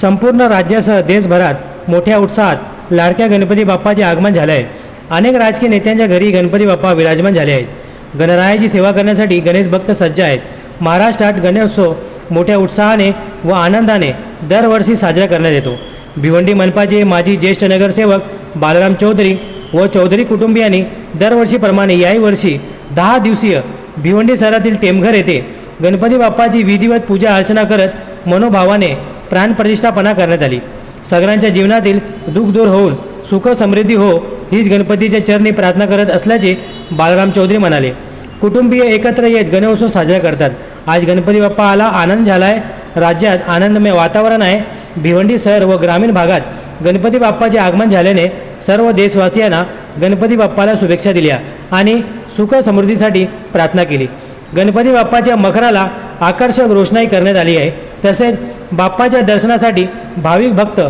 संपूर्ण राज्यासह देशभरात मोठ्या उत्साहात लाडक्या गणपती बाप्पाचे आगमन झाले आहे अनेक राजकीय नेत्यांच्या घरी गणपती बाप्पा विराजमान झाले आहेत. गणरायाची सेवा करण्यासाठी गणेश भक्त सज्ज आहेत. महाराष्ट्रात गणेशोत्सव मोठ्या उत्साहाने व आनंदाने दरवर्षी साजरा करण्यात येतो. भिवंडी मनपाचे माजी ज्येष्ठ नगरसेवक बालराम चौधरी व चौधरी कुटुंबियांनी दरवर्षीप्रमाणे याही वर्षी दहा दिवसीय भिवंडी शहरातील टेमघर येथे गणपती बाप्पाची विधिवत पूजा अर्चना करत मनोभावाने प्राणप्रतिष्ठापना करण्यात आली. सगळ्यांच्या जीवनातील दुःख दूर होऊन सुख समृद्धी हो हीच गणपतीच्या चरणी प्रार्थना करत असल्याचे बालराम चौधरी म्हणाले. कुटुंबीय एकत्र येत गणेशोत्सव साजरा करतात. आज गणपती बाप्पा आला आनंद झालाय. राज्यात आनंदमय वातावरण आहे. भिवंडी शहर व ग्रामीण भागात गणपती बाप्पाचे आगमन झाल्याने सर्व देशवासियांना गणपती बाप्पाला शुभेच्छा दिल्या आणि सुख समृद्धीसाठी प्रार्थना केली. गणपती बाप्पाच्या मखराला आकर्षक रोषणाई करण्यात आली आहे. तसेच बाप्पाच्या दर्शनासाठी भाविक भक्त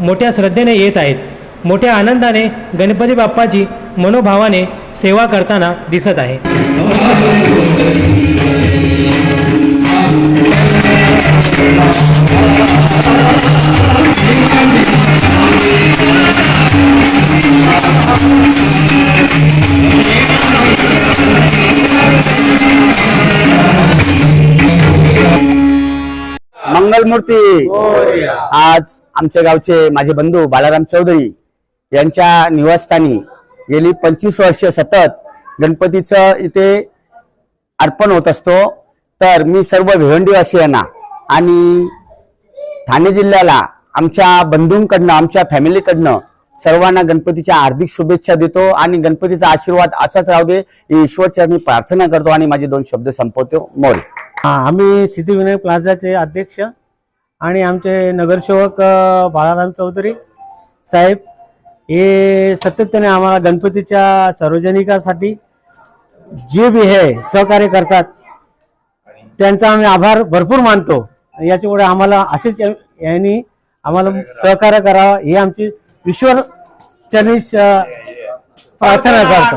मोठ्या श्रद्धेने येत आहेत. मोठ्या आनंदाने गणपती बाप्पाची मनोभावाने सेवा करताना दिसत आहे. मंगलमूर्ती आज आमच्या गावचे माझे बंधू बालाराम चौधरी यांच्या निवासस्थानी गेली पंचवीस वर्ष सतत गणपतीचं इथे अर्पण होत असतो. तर मी सर्व भिवंडीवासियांना आणि ठाणे जिल्ह्याला आमच्या बंधूंकडनं आमच्या फॅमिलीकडनं सर्वांना गणपतीच्या हार्दिक शुभेच्छा देतो आणि गणपतीचा आशीर्वाद असाच राहू दे. ही ईश्वरचरणी प्रार्थना करतो आणि माझे दोन शब्द संपवतो. मोरे. हा, आम्ही सिद्धिविनायक प्लाझाचे अध्यक्ष आणि आमचे नगरसेवक बाळाराम चौधरी साहेब हे सातत्याने आम्हाला गणपतीच्या सार्वजनिकासाठी जे बी हे सहकार्य करतात त्यांचा आम्ही आभार भरपूर मानतो. याच्यामुळे आम्हाला असेच यांनी आम्हाला सहकार्य करावं ही आमची ईश्वर चरणी प्रार्थना करतो.